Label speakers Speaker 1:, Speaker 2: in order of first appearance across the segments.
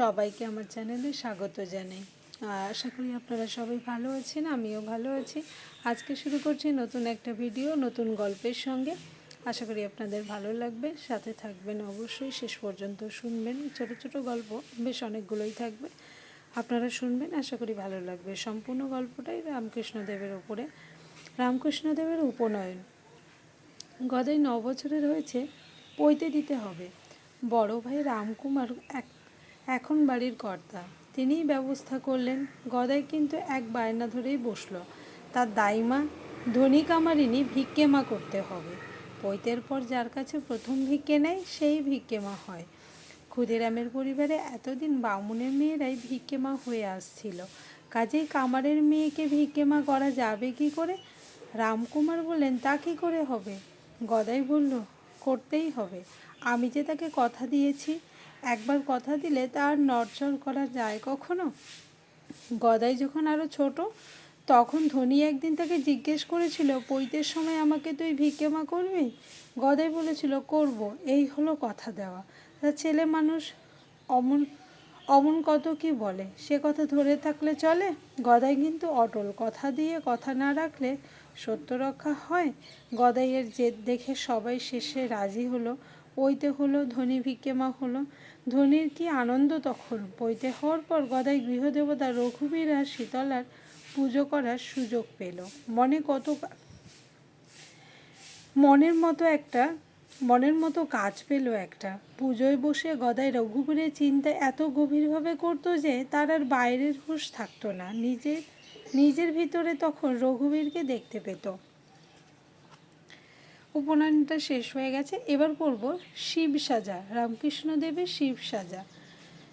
Speaker 1: সবাইকে আমার চ্যানেলে স্বাগত জানাই। আশা করি আপনারা সবাই ভালো আছেন, আমিও ভালো আছি। আজকে শুরু করছি নতুন একটা ভিডিও, নতুন গল্পের সঙ্গে। আশা করি আপনাদের ভালো লাগবে। সাথে থাকবেন অবশ্যই, শেষ পর্যন্ত শুনবেন। ছোট ছোট গল্প বেশ অনেকগুলোই থাকবে। আপনারা শুনবেন, আশা করি ভালো লাগবে। সম্পূর্ণ গল্পটাই রামকৃষ্ণদেবের ওপরে। রামকৃষ্ণদেবের উপনয়ন। গদাই ন বছরের হয়েছে পইতে দিতে হবে। বড় ভাই রামকুমার এক এখন বাড়ির কর্তা। তিনিই ব্যবস্থা করলেন, গদাই কিন্তু এক বায়না ধরেই বসল। তার দাইমা, ধনী কামারিনী ভিক্ষেমা করতে হবে। পৈতের পর যার কাছে প্রথম ভিক্ষে নেয়, সেই ভিক্ষেমা হয়। ক্ষুদিরামের পরিবারে এতদিন বামুনের মেয়েরাই ভিক্ষেমা হয়ে আসছিল। কাজেই কামারের মেয়েকে ভিক্ষেমা করা যাবে কি করে? রামকুমার বললেন, তা কি করে হবে? গদাই বলল, করতেই হবে। আমি যে তাকে কথা দিয়েছি একবার কথা দিলে তার নড়চড় করা যায় কখনো? গদাই যখন আরও ছোট, তখন ধনী একদিন তাকে জিজ্ঞেস করেছিল, পৈতের সময় আমাকে তুই ভিক্ষেমা করবি? গদাই বলেছিল, করব, এই হলো কথা দেওয়া। তা ছেলে মানুষ অমন অমন কত কি বলে? সে কথা ধরে থাকলে চলে? গদাই কিন্তু অটল। কথা দিয়ে কথা না রাখলে সত্য রক্ষা হয়? গদাইয়ের জেদ দেখে সবাই শেষে রাজি হলো। পইতে হলো, ধনী ভিক্ষেমা হলো। ধনীর কি আনন্দ তখন? পইতে হওয়ার পর গদাই গৃহদেবতা রঘুবীর আর শীতলার পুজো করার সুযোগ পেল। মনে কত মনের মতো একটা, মনের মতো কাজ পেল একটা। পুজোয় বসে গদাই রঘুবীরের চিন্তা এত গভীরভাবে করতো যে তার আর বাইরের হুঁশ থাকতো না। নিজের নিজের ভিতরে তখন রঘুবীরকে দেখতে পেত। উপনয়নটা শেষ হয়ে গেছে। এবার পড়ব শিব সাজা রামকৃষ্ণদেবের শিব সাজা।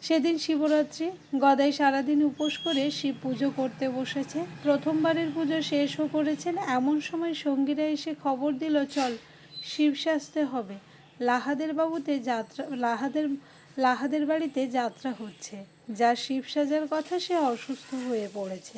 Speaker 1: সেদিন শিবরাত্রি, গদাই সারাদিন উপোস করে শিব পুজো করতে বসেছে। প্রথমবারের পুজো শেষও করেছেন। এমন সময় সঙ্গীরা এসে খবর দিল, চল, শিব সাজতে হবে। লাহাদের বাবুতে যাত্রা, লাহাদের লাহাদের বাড়িতে যাত্রা হচ্ছে। যা শিব সাজার কথা সে অসুস্থ হয়ে পড়েছে।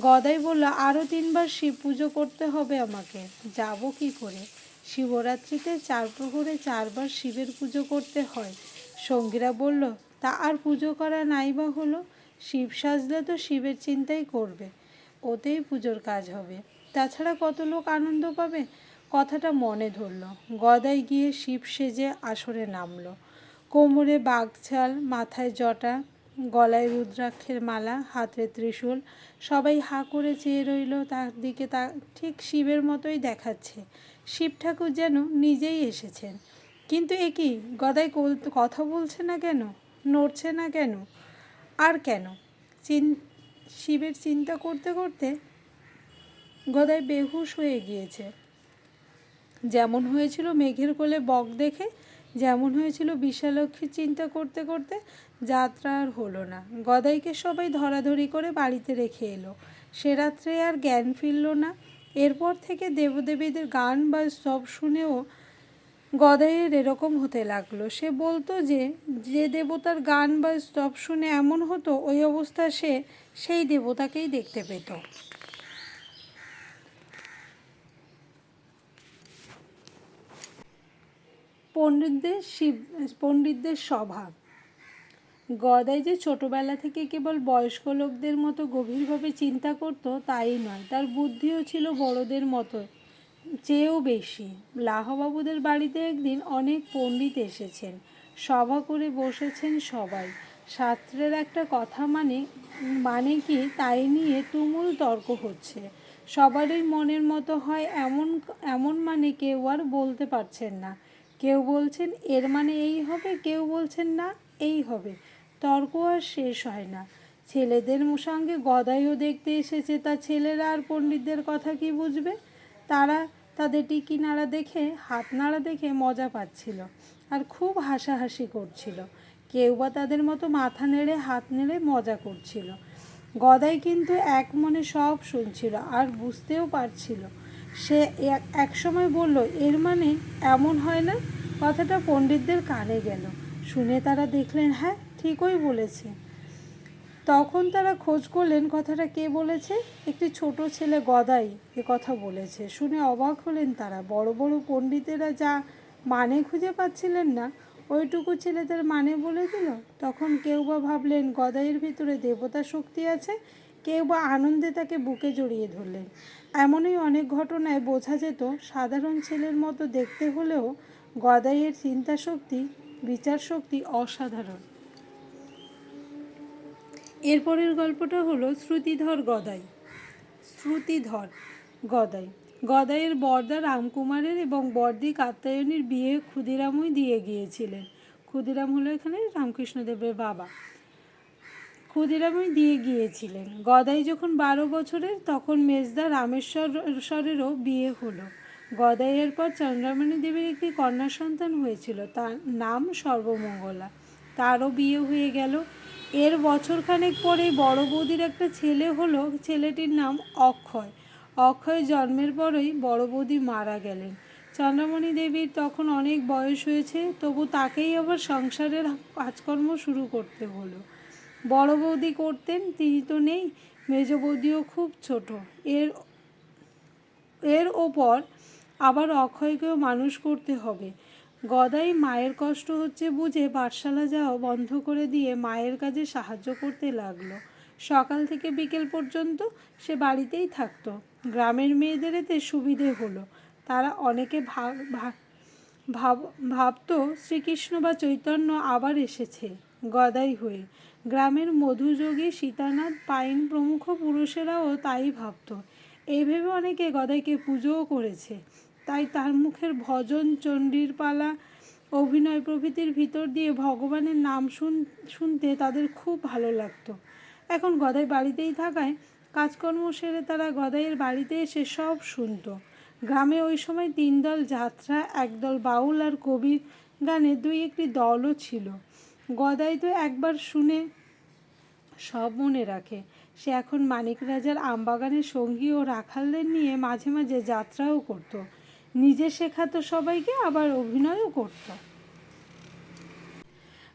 Speaker 1: গদাই বলল আরও তিনবার শিব পুজো করতে হবে আমাকে। যাব কি করে? শিবরাত্রিতে চার প্রহরে চারবার শিবের পুজো করতে হয়। সঙ্গীরা বলল, তা আর পুজো করা নাই বা হলো? শিব সাজলে তো শিবের চিন্তাই করবে। ওতেই পুজোর কাজ হবে। তাছাড়া কত লোক আনন্দ পাবে? কথাটা মনে ধরল। গদাই গিয়ে শিব সেজে আসরে নামলো। কোমরে বাঘছাল মাথায় জটা গলায় রুদ্রাক্ষের মালা, হাতে ত্রিশূল। সবাই হা করে চেয়ে রইল তার দিকে, তা ঠিক শিবের মতোই দেখাচ্ছে। শিব ঠাকুর যেন নিজেই এসেছেন। কিন্তু এ কি, গদাই কথা বলছে না কেন? নড়ছে না কেন? আর কেন? চিন, শিবের চিন্তা করতে করতে গদাই বেহুশ হয়ে গিয়েছে। যেমন হয়েছিল মেঘের কোলে বক দেখে যেমন হয়েছিল বিশালক্ষীর চিন্তা করতে করতে যাত্রা আর হলো না। গদাইকে সবাই ধরাধরি করে বাড়িতে রেখে এলো। সে রাত্রে আর জ্ঞান ফিরল না। এরপর থেকে দেবদেবীদের গান বা সব শুনেও গদাইয়ের এরকম হতে লাগল। সে বলতো যে যে দেবতার গান বা স্তব শুনে এমন হতো, ওই অবস্থা সে সেই দেবতাকেই দেখতে পেত। পণ্ডিতদের শিব, পণ্ডিতদের স্বভাব। গদাই যে ছোটবেলা থেকে কেবল বয়স্ক লোকদের মতো গভীরভাবে চিন্তা করতো, তাই নয়। তার বুদ্ধিও ছিল বড়দের মতো, চেয়েও বেশি। লাহবাবুদের বাড়িতে একদিন অনেক পণ্ডিত এসেছেন। সভা করে বসেছেন সবাই। শাস্ত্রের একটা কথা মানে মানে কি তাই নিয়ে তুমুল তর্ক হচ্ছে। সবারই মনের মতো হয় এমন এমন মানে কেউ আর বলতে পারছেন না। কেউ বলছেন, এর মানে এই হবে, কেউ বলছেন, না, এই হবে। তর্ক আর শেষ হয় না। ছেলেদের সঙ্গে গদাইও দেখতে এসেছে, তা ছেলেরা আর পণ্ডিতদের কথা কি বুঝবে? তারা তাদের টিকি নাড়া দেখে, হাত নাড়া দেখে মজা পাচ্ছিল আর খুব হাসাহাসি করছিল। কেউ বা তাদের মতো মাথা নেড়ে, হাত নেড়ে মজা করছিল। গদাই কিন্তু এক মনে সব শুনছিল আর বুঝতেও পারছিল। সে এক- সময় বলল, এর মানে এমন হয় না? কথাটা পণ্ডিতদের কানে গেল। শুনে তারা দেখলেন হ্যাঁ ঠিকই বলেছে। তখন তারা খোঁজ করলেন, কথাটা কে বলেছে? একটি ছোট ছেলে গদাই এ কথা বলেছে। শুনে অবাক হলেন তারা। বড় বড় পণ্ডিতেরা যা মানে খুঁজে পাচ্ছিলেন না, ওইটুকু ছেলেদের মানে বলে দিল। তখন কেউ বা ভাবলেন, গদাইয়ের ভিতরে দেবতা শক্তি আছে কেউ বা আনন্দে তাকে বুকে জড়িয়ে ধরলেন। এমনই অনেক ঘটনায় বোঝা যেত, সাধারণ ছেলের মতো দেখতে হলেও গদাইয়ের চিন্তা শক্তি বিচার শক্তি অসাধারণ এরপরের গল্পটা হলো শ্রুতিধর গদাই। শ্রুতিধর গদাই। গদাইয়ের বর্দা রামকুমারের এবং বর্দি কাত্যায়নীর বিয়ে ক্ষুদিরামই দিয়ে গিয়েছিলেন। ক্ষুদিরাম হলো এখানে রামকৃষ্ণদেবের বাবা। ক্ষুদিরামই দিয়ে গিয়েছিলেন। গদাই যখন বারো বছরের, তখন মেজদা রামেশ্বরেরও বিয়ে হলো। গদাইয়ের পর চন্দ্রামণি দেবীর একটি কন্যা সন্তান হয়েছিল, তার নাম সর্বমঙ্গলা। তারও বিয়ে হয়ে গেল। এর বছরখানেক পরে বড় বৌদির একটা ছেলে হলো, ছেলেটির নাম অক্ষয়। অক্ষয় জন্মের পরেই বড় বৌদি মারা গেলেন। চন্দ্রমণি দেবীর তখন অনেক বয়স হয়েছে, তবু তাকেই আবার সংসারের কাজকর্ম শুরু করতে হলো। বড় বৌদি করতেন, তিনি তো নেই, মেজ বৌদিও খুব ছোট। এর এর ওপর আবার অক্ষয়কেও মানুষ করতে হবে। গদাই মায়ের কষ্ট হচ্ছে বুঝে পাঠশালা যাওয়া বন্ধ করে দিয়ে মায়ের কাজে সাহায্য করতে লাগল। সকাল থেকে বিকেল পর্যন্ত সে বাড়িতেই থাকতো। গ্রামের মেয়েদের এতে সুবিধে হলো। তারা অনেকে ভাব ভাব, ভাবতো শ্রীকৃষ্ণ বা চৈতন্য আবার এসেছে গদাই হয়ে। গ্রামের মধুযোগী সীতানাথ পাইন প্রমুখ পুরুষেরাও তাই ভাবতো। এই ভেবে অনেকে গদাইকে পুজোও করেছে। তাই তার মুখের ভজন, চণ্ডীর পালা, অভিনয় প্রভৃতির ভিতর দিয়ে ভগবানের নাম শুন শুনতে তাদের খুব ভালো লাগতো। এখন গদাই বাড়িতেই থাকায় কাজকর্ম সেরে তারা গদাইয়ের বাড়িতে এসে সব শুনতো। গ্রামে ওই সময় তিন দল যাত্রা, একদল বাউল আর কবির গানে দুই একটি দলও ছিল। গদাই তো একবার শুনে সব মনে রাখে। সে এখন মানিক রাজার আমবাগানের সঙ্গী ও রাখালদের নিয়ে মাঝে মাঝে যাত্রাও করত। নিজে শেখাতো সবাইকে, আবার অভিনয়ও করত।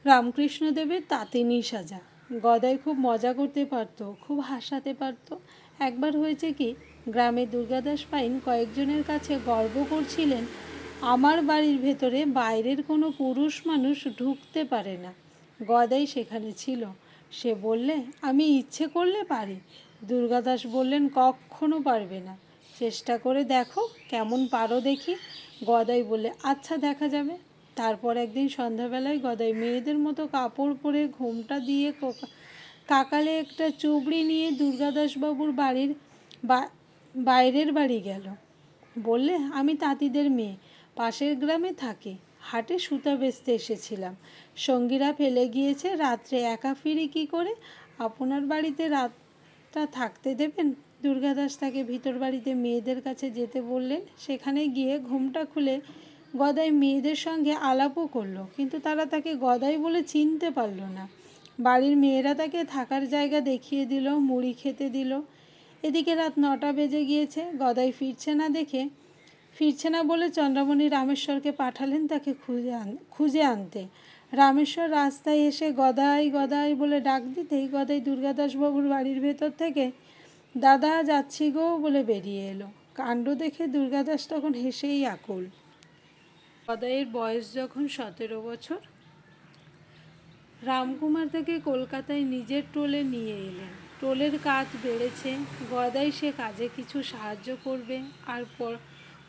Speaker 1: রামকৃষ্ণদেবের তাঁতিনি সাজা গদাই খুব মজা করতে পারতো, খুব হাসাতে পারতো। একবার হয়েছে কি, গ্রামে দুর্গাদাস পাইন কয়েকজনের কাছে গর্ব করছিলেন আমার বাড়ির ভেতরে বাইরের কোনো পুরুষ মানুষ ঢুকতে পারে না। গদাই সেখানে ছিল। সে বললে, আমি ইচ্ছে করলে পারি। দুর্গাদাস বললেন, কখনো পারবে না। চেষ্টা করে দেখো, কেমন পারো দেখি। গদাই বললে আচ্ছা দেখা যাবে। তারপর একদিন সন্ধ্যাবেলায় গদাই মেয়েদের মতো কাপড় পরে ঘোমটা দিয়ে কাকালে একটা চুবড়ি নিয়ে দুর্গাদাসবাবুর বাড়ির বাইরের বাড়ি গেল। বললে, আমি তাঁতিদের মেয়ে। পাশের গ্রামে থাকে। হাটে সুতা বেচতে এসেছিলাম। সঙ্গীরা ফেলে গিয়েছে, রাত্রে একা ফিরি কী করে? আপনার বাড়িতে রাতটা থাকতে দেবেন? দুর্গাদাস তাকে ভিতর বাড়িতে মেয়েদের কাছে যেতে বললেন। সেখানে গিয়ে ঘুমটা খুলে গদাই মেয়েদের সঙ্গে আলাপও করল। কিন্তু তারা তাকে গদাই বলে চিনতে পারল না। বাড়ির মেয়েরা তাকে থাকার জায়গা দেখিয়ে দিল, মুড়ি খেতে দিল। এদিকে রাত নটা বেজে গিয়েছে। গদাই ফিরছে না দেখে ফিরছে না বলে চন্দ্রমণি রামেশ্বরকে পাঠালেন তাকে খুঁজে আন, খুঁজে আনতে। রামেশ্বর রাস্তায় এসে গদাই গদাই বলে ডাক দিতেই গদাই দুর্গাদাসবাবুর বাড়ির ভেতর থেকে, দাদা, যাচ্ছি গো বলে বেরিয়ে এলো। কাণ্ড দেখে দুর্গাদাস তখন হেসেই আকুল। গদাইয়ের বয়স যখন সতেরো বছর, রামকুমার তাকে কলকাতায় নিজের টোলে নিয়ে এলেন। টোলের কাজ বেড়েছে, গদাই সে কাজে কিছু সাহায্য করবে, আর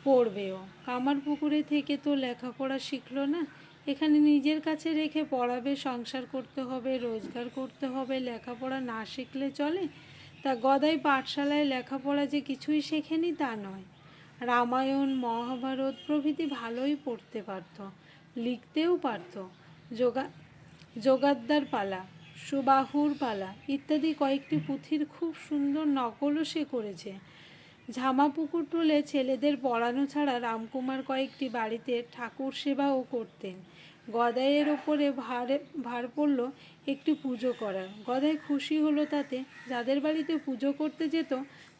Speaker 1: পড়বেও। কামার পুকুরে থেকে তো লেখাপড়া শিখলো না। এখানে নিজের কাছে রেখে পড়াবে, সংসার করতে হবে, রোজগার করতে হবে, লেখাপড়া না শিখলে চলে। তা গদাই পাঠশালায় লেখাপড়া যে কিছুই শেখেনি তা নয়। রামায়ণ, মহাভারত প্রভৃতি ভালোই পড়তে পারত, লিখতেও পারত। যোগা, যোগাদ্দার পালা, সুবাহুর পালা ইত্যাদি কয়েকটি পুঁথির খুব সুন্দর নকলও সে করেছে। ঝামাপুকুর টোলে ছেলেদের পড়ানো ছাড়া রামকুমার কয়েকটি বাড়িতে ঠাকুর সেবাও করতেন। গদাইয়ের ওপরে ভারে, ভার পড়ল একটি পুজো করার। গদাই খুশি হলো তাতে। যাদের বাড়িতে পুজো করতে যেত,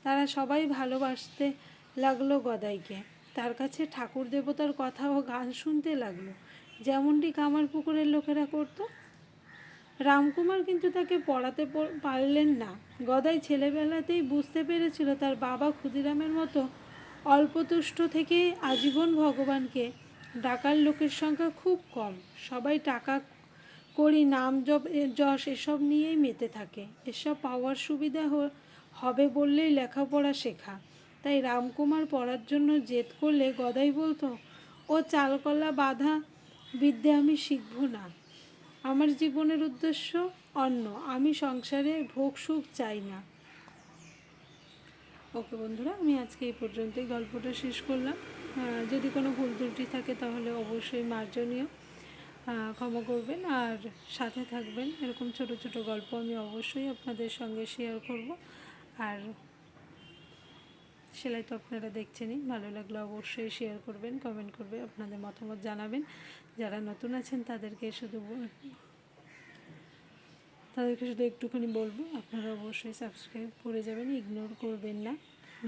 Speaker 1: তারা সবাই ভালোবাসতে লাগল গদাইকে। তার কাছে ঠাকুর দেবতার কথা ও গান শুনতে লাগল। যেমনটি কামার পুকুরের লোকেরা করতো রামকুমার কিন্তু তাকে পড়াতে পারলেন না। গদাই ছেলেবেলাতেই বুঝতে পেরেছিল তার বাবা ক্ষুদিরামের মতো অল্পতুষ্ট থেকে আজীবন ভগবানকে। ডাকার লোকের সংখ্যা খুব কম। সবাই টাকা করি নাম জপ যশ এসব নিয়েই মেতে থাকে। এসব পাওয়ার সুবিধা হবে বললেই লেখাপড়া শেখা। তাই রামকুমার পড়ার জন্য জেদ করলে গদাই বলতো, ও চালকলা বাধা, বিদ্যে আমি শিখব না। আমার জীবনের উদ্দেশ্য অন্য। আমি সংসারে ভোগ সুখ চাই না। ওকে বন্ধুরা, আমি আজকে এই পর্যন্তই গল্পটা শেষ করলাম। যদি কোনো ভুল ত্রুটি থাকে তাহলে অবশ্যই মার্জনীয়। ক্ষমা করবেন আর সাথে থাকবেন। এরকম ছোট ছোট গল্প আমি অবশ্যই আপনাদের সঙ্গে শেয়ার করব। আর সেলাই তো আপনারা দেখছেনই। ভালো লাগলে অবশ্যই শেয়ার করবেন কমেন্ট করবে, আপনাদের মতামত জানাবেন। যারা নতুন আছেন, তাদেরকে শুধু তাদেরকে শুধু একটুখানি বলব, আপনারা অবশ্যই সাবস্ক্রাইব করে যাবেন ইগনোর করবেন না।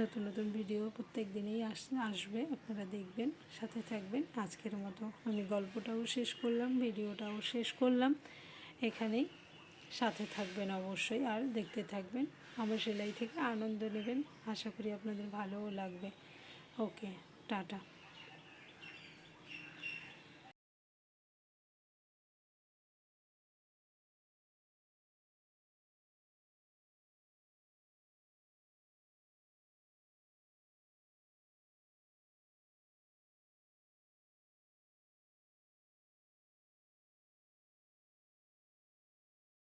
Speaker 1: নতুন নতুন ভিডিও প্রত্যেক দিনেই আস আসবে, আপনারা দেখবেন, সাথে থাকবেন। আজকের মতো আমি গল্পটাও শেষ করলাম, ভিডিওটাও শেষ করলাম। এখানেই সাথে থাকবেন অবশ্যই, আর দেখতে থাকবেন। আমার সেলাই থেকে আনন্দ নেবেন। আশা করি আপনাদের ভালোও লাগবে। Okay tata.